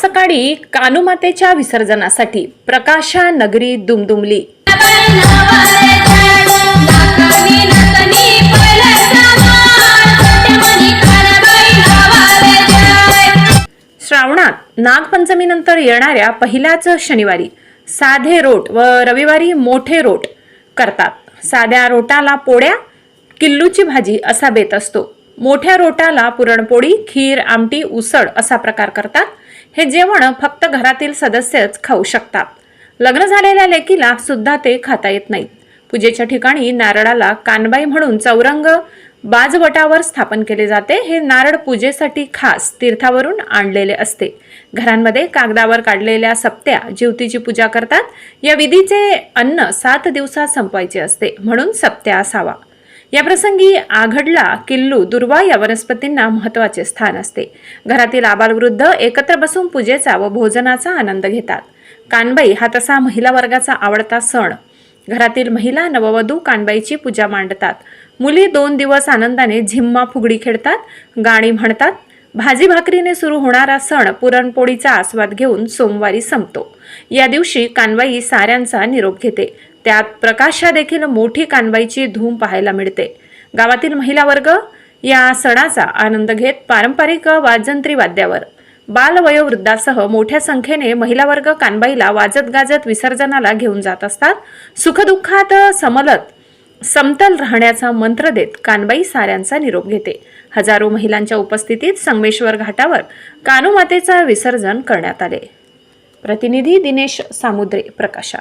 सकाळी कानुमातेच्या विसर्जनासाठी प्रकाशा नगरी दुमदुमली. श्रावणात नागपंचमीनंतर येणाऱ्या पहिल्याच शनिवारी साधे रोट व रविवारी मोठे रोट करतात. साध्या रोटाला पोळ्या किल्लूची भाजी असा बेत असतो. मोठ्या रोटाला पुरणपोळी खीर आमटी उसळ असा प्रकार करतात. हे जेवण फक्त घरातील सदस्यच खाऊ शकतात. लग्न झालेल्या लेकीला सुद्धा ते खाता येत नाहीत पूजेच्या ठिकाणी नारळाला कानबाई म्हणून चौरंग बाजवटावर स्थापन केले जाते. हे नारळ पूजेसाठी खास तीर्थावरून आणलेले असते. घरांमध्ये कागदावर काढलेल्या सप्त्या ज्योतीची पूजा करतात. या विधीचे अन्न सात दिवसात संपवायचे असते. म्हणून सप्त्या असावा. याप्रसंगी आघडला किल्लू दुर्वा या वनस्पतींना महत्त्वाचे स्थान असते. घरातील आबालवृद्ध एकत्र बसून पूजेचा व भोजनाचा आनंद घेतात. कानबाई हा तसा महिला वर्गाचा आवडता सण. घरातील महिला नववधू कानबाईची पूजा मांडतात. मुली दोन दिवस आनंदाने झिम्मा फुगडी खेळतात गाणी म्हणतात. भाजी भाकरीने सुरू होणारा सण पुरणपोळीचा आस्वाद घेऊन सोमवारी संपतो. या दिवशी कानबाई साऱ्यांचा निरोप घेते. त्यात प्रकाशा देखील मोठी कानबाईची धूम पाहायला मिळते. गावातील महिला वर्ग या सणाचा आनंद घेत पारंपरिक वाजंत्री वाद्यावर बालवयोवृद्धासह मोठ्या संख्येने महिला वर्ग कानबाईला वाजत गाजत विसर्जनाला घेऊन जात असतात. सुखदुःखात समलत समतल राहण्याचा मंत्र देत कानबाई साऱ्यांचा निरोप घेते. हजारो महिलांच्या उपस्थितीत संगमेश्वर घाटावर कानुमातेचा विसर्जन करण्यात आले. प्रतिनिधी दिनेश सामुद्रे प्रकाशा.